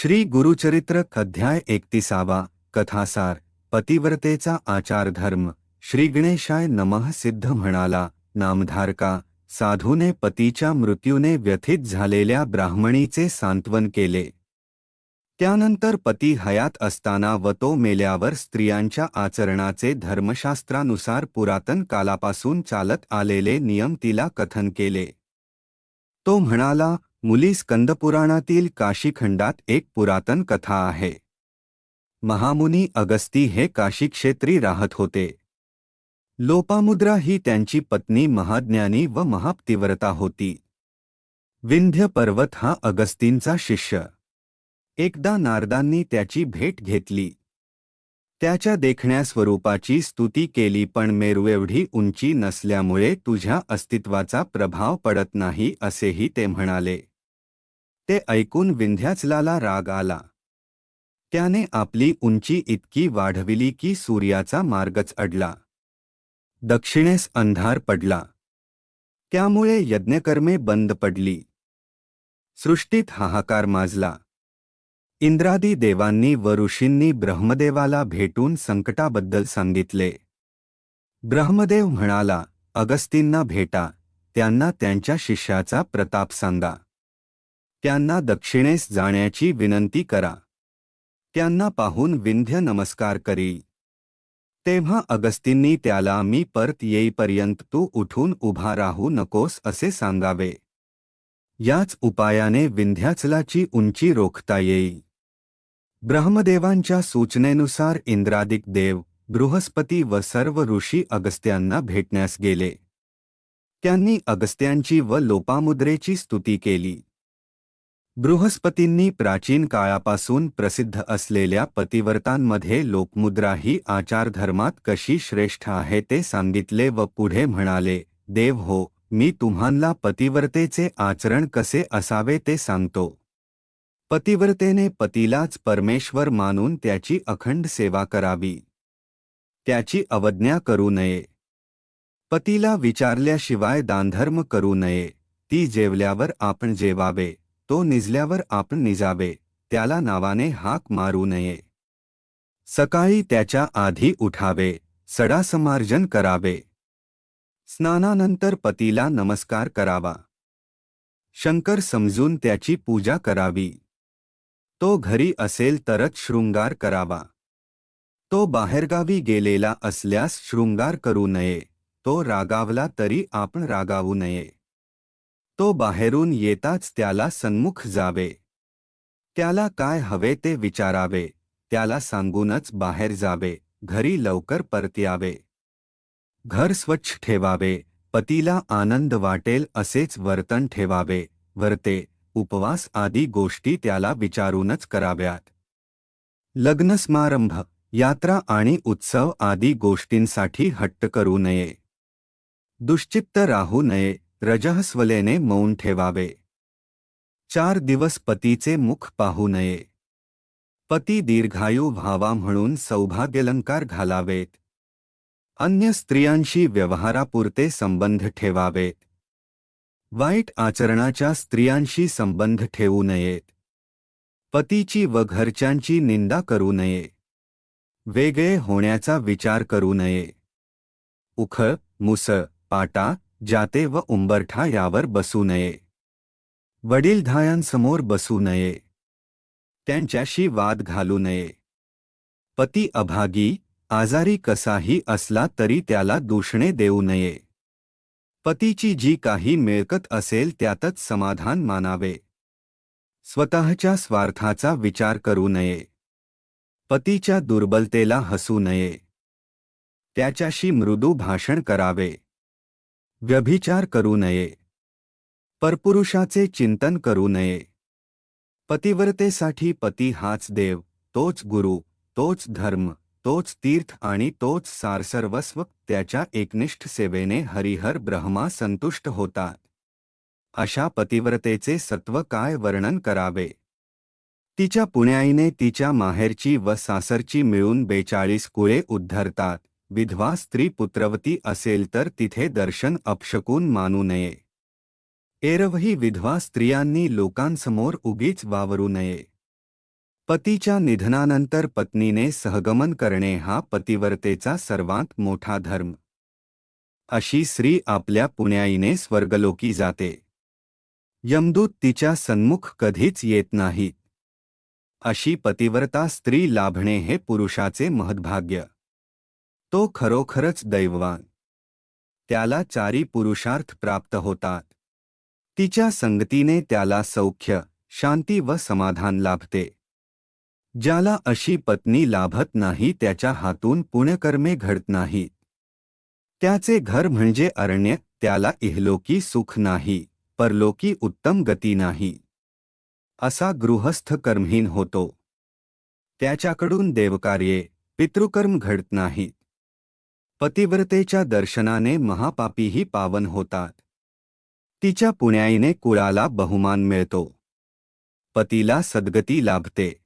श्री गुरुचरित्र अध्याय एकतीसावा कथासार पतिव्रतेचा आचार धर्म श्री गणेशाय नमः सिद्ध म्हणाला नामधारका साधूने पतीच्या मृत्यूने व्यथित झालेल्या ब्राह्मणीचे सांत्वन केले. त्यानंतर पती हयात असताना व तो मेल्यावर स्त्रियांच्या आचरणाचे धर्मशास्त्रानुसार पुरातन कालापासून चालत आलेले नियम तिला कथन केले. तो म्हणाला मुली स्कंदपुराणातील काशीखंडात एक पुरातन कथा आहे. महामुनी अगस्ती हे काशीक्षेत्री राहत होते. लोपामुद्रा ही त्यांची पत्नी महाज्ञानी व महाप्तिव्रता होती. विंध्य पर्वत हा अगस्तींचा शिष्य. एकदा नारदांनी त्याची भेट घेतली. त्याच्या देखण्या स्वरूपाची स्तुती केली पण मेरूएवढी उंची नसल्यामुळे तुझ्या अस्तित्वाचा प्रभाव पडत नाही असेही ते म्हणाले. ते ऐकून विंध्याचलाला राग आला. त्याने आपली उंची इतकी वाढविली की सूर्याचा मार्गच अडला. दक्षिणेस अंधार पडला. त्यामुळे यज्ञकर्मे बंद पडली. सृष्टीत हाहाकार माजला. इंद्रादी देवांनी व ऋषींनी ब्रह्मदेवाला भेटून संकटाबद्दल सांगितले. ब्रह्मदेव म्हणाला, अगस्तींना भेटा, त्यांना त्यांच्या शिष्याचा प्रताप सांगा. त्यांना दक्षिणेस जाण्याची विनंती करा. त्यांना पाहून विंध्य नमस्कार करी. तेव्हा अगस्तींनी त्याला मी परत येईपर्यंत तू उठून उभा राहू नकोस असे सांगावे. याच उपायाने विंध्याचलाची उंची रोखता येई. ब्रह्मदेवांच्या सूचनेनुसार इंद्रादिक देव बृहस्पती व सर्व ऋषी अगस्त्यांना भेटण्यास गेले. त्यांनी अगस्त्यांची व लोपामुद्रेची स्तुती केली. बृहस्पतींनी प्राचीन काळापासून प्रसिद्ध असलेल्या पतिव्रतांमध्ये लोकमुद्रा ही आचारधर्मात कशी श्रेष्ठ आहे ते सांगितले व पुढे म्हणाले देव हो मी तुम्हाला पतिवर्तेचे आचरण कसे असावे ते सांगतो. पतिव्रतेने पतीलाच परमेश्वर मानून त्याची अखंड सेवा करावी. त्याची अवज्ञा करू नये. पतीला विचारल्याशिवाय दानधर्म करू नये. ती जेवल्यावर आपण जेवावे. तो निजल्यावर आपण निजावे त्याला नावाने हाक मारू नये. सकाळी त्याच्या आधी उठावे सडासमार्जन करावे. स्नानानंतर पतीला नमस्कार करावा. शंकर समजून त्याची पूजा करावी. तो घरी असेल तरच शृंगार करावा. तो बाहेरगावी गेलेला असल्यास शृंगार करू नये तो रागावला तरी आपण रागावू नये. तो बाहेरून येताच त्याला सन्मुख जावे. त्याला काय हवे ते विचारावे. त्याला सांगूनच बाहेर जावे. घरी लवकर परत्यावे घर स्वच्छ ठेवावे. पतीला आनंद वाटेल असेच वर्तन ठेवावे. वर्ते उपवास आदी गोष्टी त्याला विचारूनच कराव्यात. लग्नसमारंभ यात्रा आणि उत्सव आदी गोष्टींसाठी हट्ट करू नये. दुश्चित्त राहू नये. रजहस्वलेने मौन ठेवावे. चार दिवस पतीचे मुख पाहू नये. पती दीर्घायू व्हावा म्हणून सौभाग्यलंकार घालावेत. अन्य स्त्रियांशी व्यवहारापुरते संबंध ठेवावेत. वाईट आचरणाच्या स्त्रियांशी संबंध ठेवू नयेत. पतीची व घरच्यांची निंदा करू नये. वेगळे होण्याचा विचार करू नये. उख मुस पाटा जाते व उंबरठा यावर बसू नये. वडीलधायांसमोर बसू नये. त्यांच्याशी वाद घालू नये. पती अभागी आजारी कसाही असला तरी त्याला दूषणे देऊ नये. पतीची जी काही मिळकत असेल त्यातच समाधान मानावे. स्वतःच्या स्वार्थाचा विचार करू नये. पतीच्या दुर्बलतेला हसू नये. त्याच्याशी मृदू भाषण करावे. व्यभिचार करू नये. परपुरुषाचे चिंतन करू नये. पतिव्रतेसाठी पती हाच देव तोच गुरु तोच धर्म तोच तीर्थ आणि तोच सारसर्वस्व त्याच्या एकनिष्ठ सेवेने हरिहर ब्रह्मा संतुष्ट होतात. अशा पतिव्रतेचे सत्व काय वर्णन करावे? तिच्या पुण्याईने तिच्या माहेरची व सासरची मिळून बेचाळीस कुळे उद्धरतात. विधवा स्त्री पुत्रवती असेल तर तिथे दर्शन अपशकून मानू नये. एरवही विधवा स्त्रियांनी लोकांसमोर उगीच वावरू नये. पतीच्या निधनानंतर पत्नीने सहगमन करणे हा पतिव्रतेचा सर्वात मोठा धर्म. अशी स्त्री आपल्या पुण्याईने स्वर्गलोकी जाते. यमदूत तिच्या सन्मुख कधीच येत नाहीत. अशी पतिव्रता स्त्री लाभणे हे पुरुषाचे महद्भाग्य. तो खरोखरच दैववान. त्याला चारी पुरुषार्थ प्राप्त होतात. तिच्या संगतीने त्याला सौख्य शांती व समाधान लाभते. ज्याला अशी पत्नी लाभत नाही त्याच्या हातून पुण्यकर्मे घडत नाहीत. त्याचे घर म्हणजे अरण्य त्याला इहलोकी सुख नाही परलोकी उत्तम गती नाही. असा गृहस्थ कर्महीन होतो. त्याच्याकडून देवकार्ये पितृकर्म घडत नाहीत. पतिव्रतेच्या दर्शनाने महापापीही पावन होतात. तिच्या पुण्याईने कुळाला बहुमान मिळतो. पतीला सद्गती लाभते.